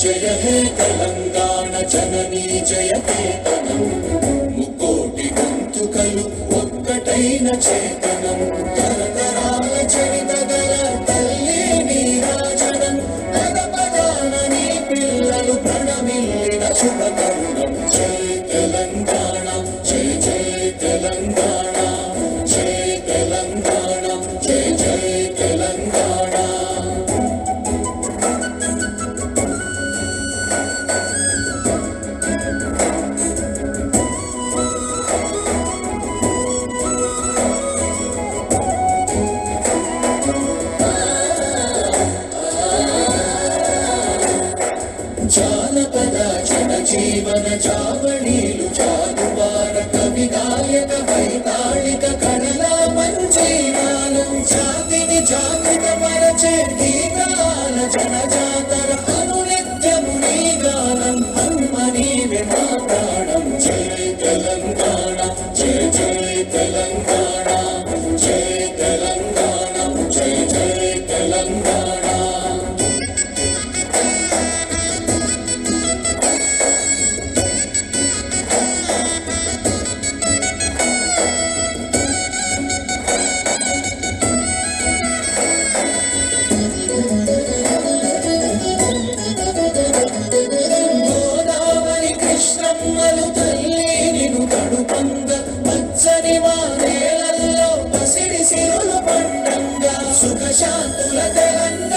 జయ హే తెలంగాణ జననీ జయ కేతనం ముకోటి గంతుకలు ఒక్కటైన చేతనం. తరతరాల చరిత గల తల్లి నీరాజనం పద పదాన నీ పిల్లలు ప్రణమిల్లిన శుభ జానపద జన జీవన చావణీలు చాలువార కవి గాయక వైతాళిక కళల మంజీరాలు జాతిని జాగృత మరచే గీతాల జన జాతర అనునిత్యము నీ గానం అమ్మ నీవే మా ప్రాణం జయ తెలంగాణ జయ జయ తెలంగాణ పచ్చని మా వారేలల్లో పసిడి సిరులు పండంగా సుఖశాంతుల తెలంగాణ.